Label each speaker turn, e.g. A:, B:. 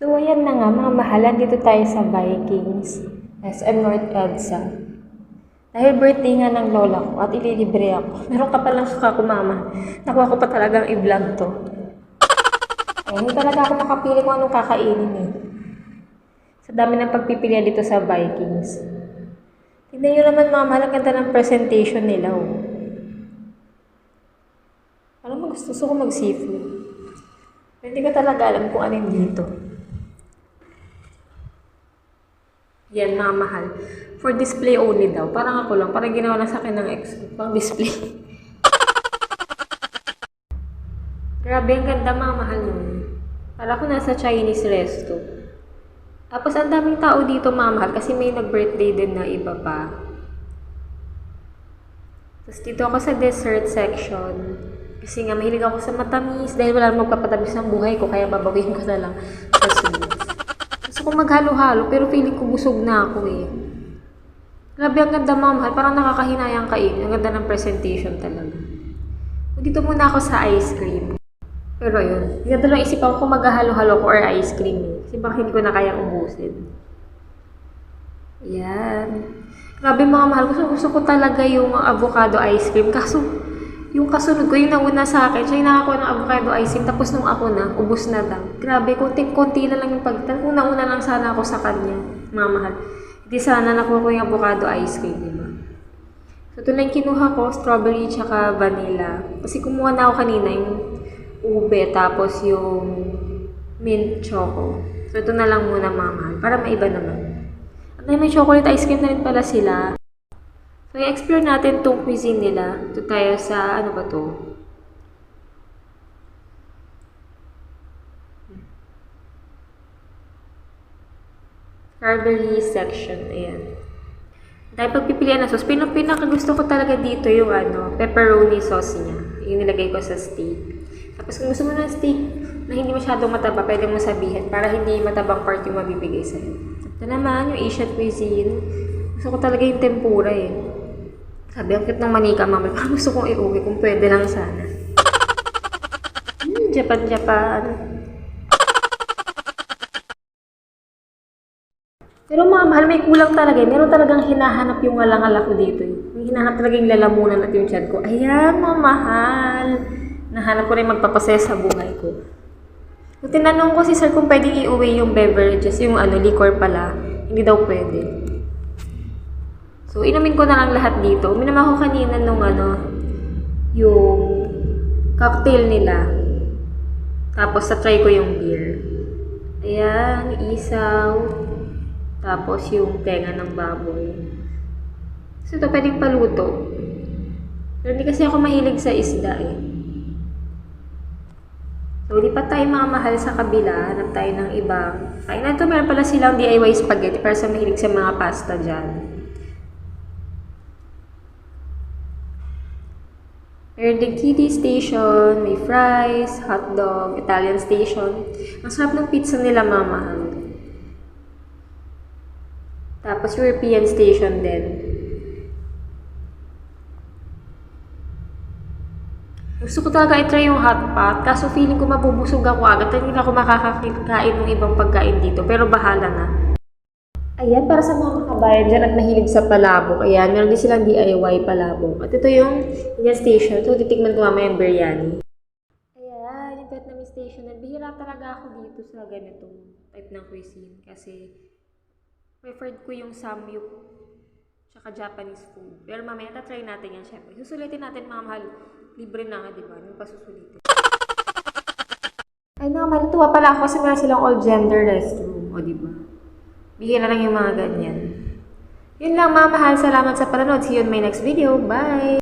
A: So, ayan na nga mga mahalan, dito tayo sa Vikings. SM North EDSA. Dahil birthday nga ng lola ko at ililibre ako. Meron ka palang kakakumama. Nakuha ko pa talagang i-vlog to. Eh, hindi talaga ako makapili kung anong kakainin eh. Sa dami ng pagpipilian dito sa Vikings. Tignan nyo naman mga mahal, ang ganda ng presentation nila oh. Alam mo, gusto ko mag-seafood. Hindi ko talaga alam kung ano yung dito. Yan, mga mahal. For display only daw. Parang ako lang. Parang ginawa lang sa akin ng ex. Pang display. Grabe, ang ganda mga mahal nun. Para ko nasa Chinese resto. Tapos ang daming tao dito mga mahal kasi may nag-birthday din na iba pa. Tapos dito ako sa dessert section. Kasi nga mahilig ako sa matamis dahil wala namang magpapatamis ng buhay ko kaya babawiin ko na lang sa sweets. Gusto ko maghalo-halo pero feeling ko busog na ako eh. Grabe ang ganda mga mahal. Parang nakakahinayang kain. Ang ganda ng presentation talaga. Dito muna ako sa ice cream. Pero yun, nagdadalawang isip ako kung maghahalo-halo ko or ice cream eh. Kasi baka hindi ko na kayang ubusin. Ayan. Grabe mga mahal, gusto, gusto ko talaga yung avocado ice cream. Kaso, yung kasunod ko, yung nauna sa akin, siya yung nakakuha ng avocado cream. Tapos nung ako na, ubus na daw. Grabe, konting-konti na lang yung pagtan. Kung nauna lang sana ako sa kanya, mga mahal. Hindi sana nakuha ko yung avocado ice cream, di ba? So, ito na yung kinuha ko, strawberry tsaka vanilla. Kasi kumuha na ako kanina yung ube, tapos yung mint choco. So, ito na lang muna mga mahal, para maiba naman. At may chocolate ice cream na rin pala sila. So, i-explore natin tong cuisine nila. Ito tayo sa, ano ba to? Strawberry section, ayan. Dahil pagpipilian na sauce, pinaka pinaka gusto ko talaga dito yung ano, pepperoni sauce niya. Yung nilagay ko sa steak. Tapos kung gusto mo ng steak na hindi masyadong mataba, pwede mo sabihin para hindi matabang part yung mabibigay sa'yo. Ito naman, yung Asian cuisine. Gusto ko talaga yung tempura eh. Sabi, ang cute ng manika, mama. Parang gusto kong iuwi kung pwede lang sana. Hmm, Japan, Japan. Pero mga mahal, may kulang talaga. eh. Meron talagang hinahanap yung alang-ala ko dito. eh. May hinahanap talaga yung lalamunan at yung chat ko. Ayan, mga mahal. Nahanap ko rin magpapasaya sa buhay ko. Kung tinanong ko si sir kung pwedeng iuwi yung beverages, yung ano, liquor pala, hindi daw pwede. So, inumin ko na lang lahat dito. Uminom ako kanina nung ano, yung cocktail nila. Tapos, sa-try ko yung beer. Ayan, isaw. Tapos, yung tenga ng baboy. So, ito pwedeng paluto. Pero hindi kasi ako mahilig sa isda eh. So, lipat tayo mga mahal sa kabila. Hanap tayo ng ibang. Kaya na ito, meron pala silang DIY spaghetti para sa mahilig sa mga pasta dyan. Din kiddie station, may fries, hotdog, Italian station. Ang sarap ng pizza nila, mga mahal. Tapos European station din. Gusto ko talaga i-try yung hot pot, kaso feeling ko mabubusog ako agad. Hindi na ako makakakain ng ibang pagkain dito, pero bahala na. Ayan, para sa mga makabayan dyan at mahilig sa palabok. Ayan, meron din silang DIY palabok. At ito yung Indian station. Ito, titikman ko mamaya yung biryani. Ayan, yung Vietnamese station. Bihira talaga ako dito sa ganitong type ng cuisine. Kasi, preferred ko yung samyup tsaka Japanese food. Pero mamaya, tatry natin yan, syempre. Susulitin natin, mga mahal. Libre na nga, di ba? Yung pasusulitin. Ay, mga mahal, tuwa pala ako kasi meron silang all-gender restroom. O, di ba? Bihira lang yung mga ganyan. Yun lang, mga mahal. Salamat sa panonood. See you in my next video. Bye!